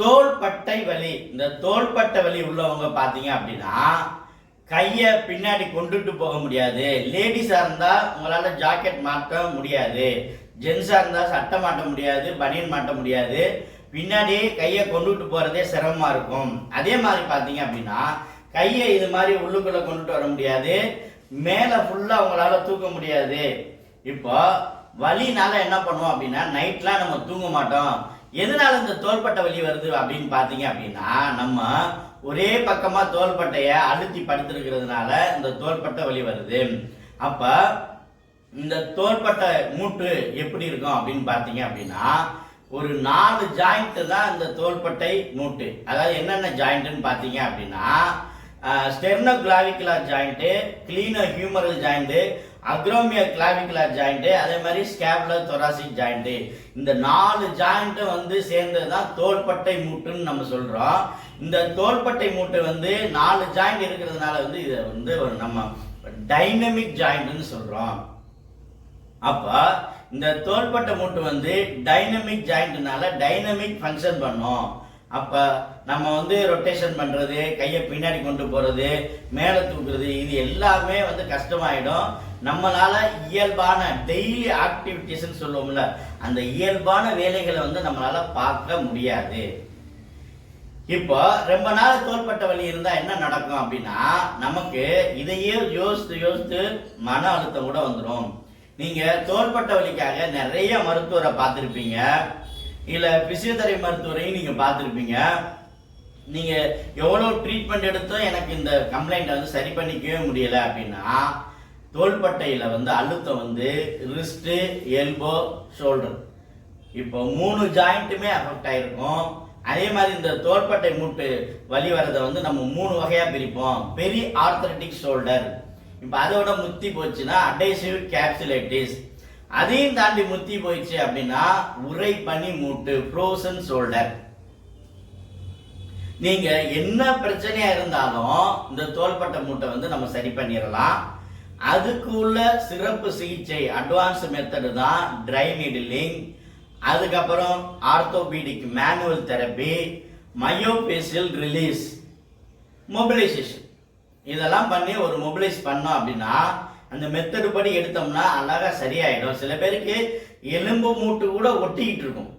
தோள்பட்டை வலி. இந்த தோள்பட்டை வலி உள்ளவங்க பார்த்தீங்க அப்படின்னா கையை பின்னாடி கொண்டுட்டு போக முடியாது. லேடிஸாக இருந்தால் உங்களால் ஜாக்கெட் மாட்ட முடியாது. ஜென்ஸாக இருந்தால் சட்டை மாட்ட முடியாது பனியன் மாட்ட முடியாது. பின்னாடி கையை கொண்டுட்டு போகிறதே சிரமமாக இருக்கும். அதே மாதிரி பார்த்தீங்க அப்படின்னா கையை இது மாதிரி உள்ளுக்குள்ளே கொண்டுட்டு வர முடியாது. மேலே ஃபுல்லாக உங்களால் தூக்க முடியாது. இப்போ வலினால என்ன பண்ணுவோம் அப்படின்னா நைட்லாம் நம்ம தூங்க மாட்டோம். எதனால இந்த தோள்பட்டை வலி வருது அப்படின்னு பார்த்தீங்க அப்படின்னா நம்ம ஒரே பக்கமாக தோள்பட்டைய அழுத்தி படுத்திருக்கிறதுனால இந்த தோள்பட்டை வலி வருது. அப்போ இந்த தோள்பட்டை மூட்டு எப்படி இருக்கும் அப்படின்னு பார்த்தீங்க அப்படின்னா ஒரு நாலு ஜாயிண்ட் தான் இந்த தோள்பட்டை மூட்டு. அதாவது என்னென்ன ஜாயிண்ட்னு பார்த்தீங்க அப்படின்னா sterno clavicular joint gleno humeral joint acromio clavicular joint அதே மாதிரி ஸ்கேபுலர் தொராசிக் ஜாயிண்ட்டு இந்த நாலு ஜாயிண்ட்டும் வந்து சேர்ந்தது தான் தோள்பட்டை மூட்டுன்னு நம்ம சொல்கிறோம் இந்த தோள்பட்டை மூட்டு வந்து நாலு ஜாயிண்ட் இருக்கிறதுனால வந்து இதை வந்து ஒரு நம்ம டைனமிக் ஜாயிண்ட்னு சொல்கிறோம் அப்போ இந்த தோள்பட்டை மூட்டு வந்து டைனமிக் ஜாயிண்ட்னால டைனமிக் ஃபங்க்ஷன் பண்ணும். அப்போ நம்ம வந்து ரொட்டேஷன் பண்ணுறது கையை பின்னாடி கொண்டு போகிறது மேலே தூக்குறது இது எல்லாமே வந்து கஷ்டமாயிடும். நம்மளால இயல்பான டெய்லி ஆக்டிவிட்டிஸ்ன்னு சொல்லுவோம்ல அந்த இயல்பான வேலைகளை வந்து நம்மளால் பார்க்க முடியாது. இப்போ ரொம்ப நாள் தோள்பட்ட வலி இருந்தால் என்ன நடக்கும் அப்படின்னா நமக்கு இதையே யோசித்து யோசித்து மன அழுத்தம் கூட வந்துடும் நீங்கள் தோள்பட்ட வலிக்காக நிறைய மருத்துவரை பார்த்துருப்பீங்க. இல்லை பிசியோதெரபி மருத்துவரையும் நீங்கள் பார்த்துருப்பீங்க. நீங்கள் எவ்வளோ ட்ரீட்மெண்ட் எடுத்தும் எனக்கு இந்த கம்ப்ளைண்ட்டை வந்து சரி பண்ணிக்கவே முடியல அப்படின்னா தோள்பட்டையில் வந்து அழுத்தம் வந்து ரிஸ்ட்டு எல்போ ஷோல்டர் இப்போ மூணு ஜாயிண்ட்டுமே அஃபெக்ட் ஆகிருக்கும் அதே மாதிரி இந்த தோள்பட்டை மூட்டு வலி வரதை வந்து நம்ம மூணு வகையாக பிரிப்போம். பெரிய ஆர்த்தரட்டிக் ஷோல்டர் இப்போ அதோட முத்தி போச்சுன்னா அடைசிவ் கேப்சுலைட்டிஸ் அதையும் தாண்டி முத்தி போயிடுச்சு அப்படின்னா உரை பனி மூட்டு ஃப்ரோசன் ஷோல்டர் நீங்க என்ன பிரச்சனையா இருந்தாலும் இந்த தோள்பட்டை மூட்டை வந்து நம்ம சரி பண்ணிடலாம். அதுக்கு உள்ள சிறப்பு சிகிச்சை அட்வான்ஸ் மெத்தடு தான் ட்ரை நீடிலிங் அதுக்கப்புறம் orthopedic manual therapy myofascial release mobilisation இதெல்லாம் பண்ணி ஒரு மொபிலைஸ் பண்ணோம் அப்படின்னா அந்த மெத்தடு படி எடுத்தோம்னா அழகாக சரியாயிடும். சில பேருக்கு எலும்பு மூட்டு கூட ஒட்டிக்கிட்டு இருக்கும்.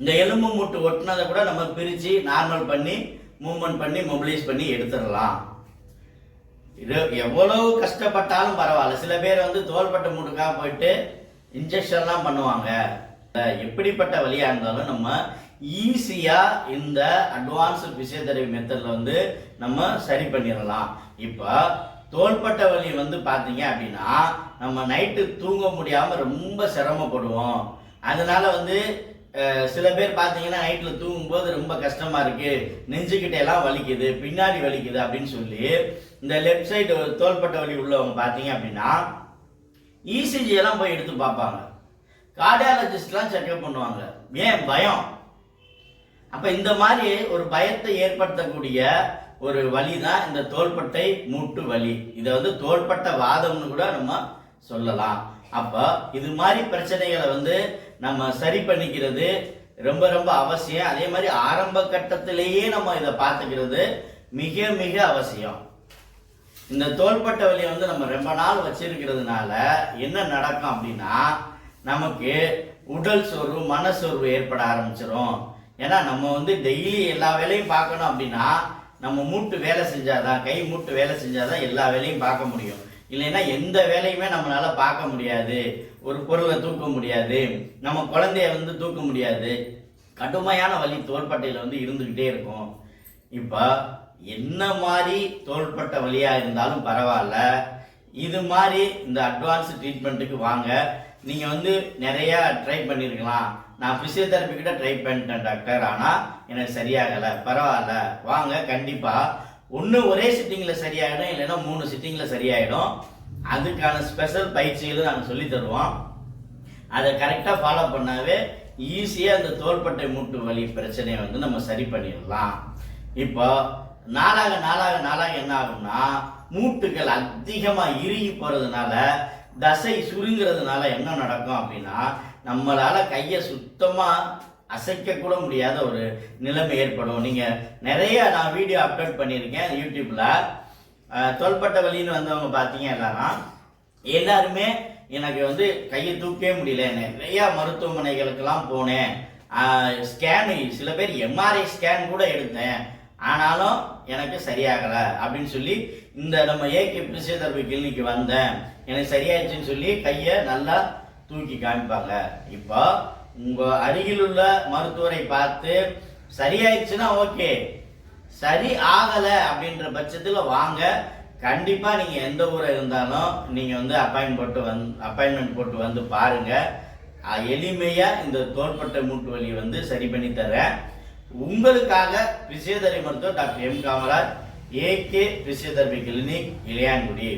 இந்த எலும்பு மூட்டு ஒட்டினதை கூட நம்ம பிரித்து நார்மல் பண்ணி மூவ்மெண்ட் பண்ணி மொபிலைஸ் பண்ணி எடுத்துடலாம். இது எவ்வளவு கஷ்டப்பட்டாலும் பரவாயில்ல. சில பேர் வந்து தோள்பட்ட மூட்டுக்காக போயிட்டு இன்ஜெக்ஷன்லாம் பண்ணுவாங்க. எப்படிப்பட்ட வழியாக இருந்தாலும் நம்ம ஈஸியாக இந்த அட்வான்ஸ் பிசியோதெரபி மெத்தடில் வந்து நம்ம சரி பண்ணிடலாம். இப்போ தோள்பட்ட வலி வந்து பார்த்தீங்க அப்படின்னா நம்ம நைட்டு தூங்க முடியாமல் ரொம்ப சிரமப்படுவோம். அதனால வந்து சில பேர் பார்த்தீங்கன்னா நைட்டில் தூங்கும்போது ரொம்ப கஷ்டமாக இருக்குது நெஞ்சுக்கிட்ட எல்லாம் வலிக்குது பின்னாடி வலிக்குது அப்படின்னு சொல்லி இந்த லெஃப்ட் சைடு தோள்பட்ட வலி உள்ளவங்க பார்த்தீங்க அப்படின்னா இசிஜி எல்லாம் போய் எடுத்து பார்ப்பாங்க. கார்டியாலஜிஸ்ட்லாம் செக்அப் பண்ணுவாங்க. ஏன்? பயம். அப்போ இந்த மாதிரி ஒரு பயத்தை ஏற்படுத்தக்கூடிய ஒரு வலி தான் இந்த தோள்பட்டை மூட்டு வலி. இதை வந்து தோள்பட்ட வாதம்னு கூட நம்ம சொல்லலாம். அப்போ இது மாதிரி பிரச்சனைகளை வந்து நம்ம சரி பண்ணிக்கிறது ரொம்ப ரொம்ப அவசியம். அதே மாதிரி ஆரம்ப கட்டத்திலேயே நம்ம இதை பார்த்துக்கிறது மிக மிக அவசியம். இந்த தோள்பட்டை வலியை வந்து நம்ம ரொம்ப நாள் வச்சிருக்கிறதுனால என்ன நடக்கும் அப்படின்னா நமக்கு உடல் சோர்வு மனசோர்வு ஏற்பட ஆரம்பிச்சிடும் ஏன்னா நம்ம வந்து டெய்லி எல்லா வேலையும் பார்க்கணும் அப்படின்னா நம்ம மூட்டு வேலை செஞ்சாதான் கை மூட்டு வேலை செஞ்சாதான் எல்லா வேலையும் பார்க்க முடியும். இல்லைன்னா எந்த வேலையுமே நம்மளால பார்க்க முடியாது. ஒரு பொருளை தூக்க முடியாது. நம்ம குழந்தைய வந்து தூக்க முடியாது. கடுமையான வலி தோள்பட்டையில வந்து இருந்துக்கிட்டே இருக்கும். இப்போ என்ன மாதிரி தோள்பட்ட வழியாக இருந்தாலும் பரவாயில்ல. இது மாதிரி இந்த அட்வான்ஸ் ட்ரீட்மெண்ட்டுக்கு வாங்க. நீங்கள் வந்து நிறையா ட்ரை பண்ணியிருக்கலாம் நான் ஃபிசியோதெரப்பி கிட்ட ட்ரை பண்ணிட்டேன் டாக்டர் ஆனால் எனக்கு சரியாகலை. பரவாயில்ல. வாங்க கண்டிப்பாக ஒன்று ஒரே சிட்டிங்கில் சரியாயிடும் இல்லைன்னா மூணு சிட்டிங்கில் சரியாயிடும். அதுக்கான ஸ்பெஷல் பயிற்சிகளும் நாங்கள் சொல்லி தருவோம். அதை கரெக்டாக ஃபாலோ பண்ணாவே ஈஸியாக அந்த தோள்பட்டை மூட்டு வலி பிரச்சனையை வந்து நம்ம சரி பண்ணிடலாம். இப்போ நாளாக நாளாக நாளாக என்ன ஆகும்னா மூட்டுகள் அதிகமாக இறுகி போகிறதுனால தசை சுருங்கிறதுனால என்ன நடக்கும் அப்படின்னா நம்மளால் கையை சுத்தமாக அசைக்க கூட முடியாத ஒரு நிலைமை ஏற்படும். நீங்கள் நிறைய நான் வீடியோ அப்லோட் பண்ணியிருக்கேன் யூடியூப்பில் தொல்பட்ட தோள்பட்ட வந்தவங்க பார்த்தீங்க எல்லாரும். எல்லாருமே எனக்கு வந்து கையை தூக்கவே முடியல. நிறையா மருத்துவமனைகளுக்கெல்லாம் போனேன். ஸ்கேனு சில பேர் எம்ஆர்ஐ ஸ்கேன் கூட எடுத்தேன். ஆனாலும் எனக்கு சரியாகலை அப்படின்னு சொல்லி இந்த நம்ம ஏகே பிசியோதெரபி கிளினிக் வந்தேன். எனக்கு சரியாயிடுச்சுன்னு சொல்லி கையை நல்லா தூக்கி காமிப்பாங்க. இப்போ உங்கள் அருகில் உள்ள மருத்துவரை பார்த்து சரியாயிடுச்சுன்னா ஓகே. சரி ஆகலை அப்படின்ற பட்சத்தில் வாங்க. கண்டிப்பாக நீங்கள் எந்த ஊரை இருந்தாலும் நீங்கள் வந்து அப்பாயின்மெண்ட் போட்டு வந் அப்பாயின்மெண்ட் போட்டு வந்து பாருங்கள் எளிமையாக இந்த தோள்பட்டை மூட்டு வலி வந்து சரி பண்ணி தரேன் உங்களுக்காக பிசியோதெரபி மருத்துவர் doctor M Kamaraj AK physiotherapy clinic Ilayangudi.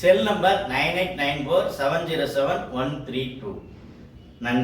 Cell number nine eight nine four seven zero seven one three two. நன்றி.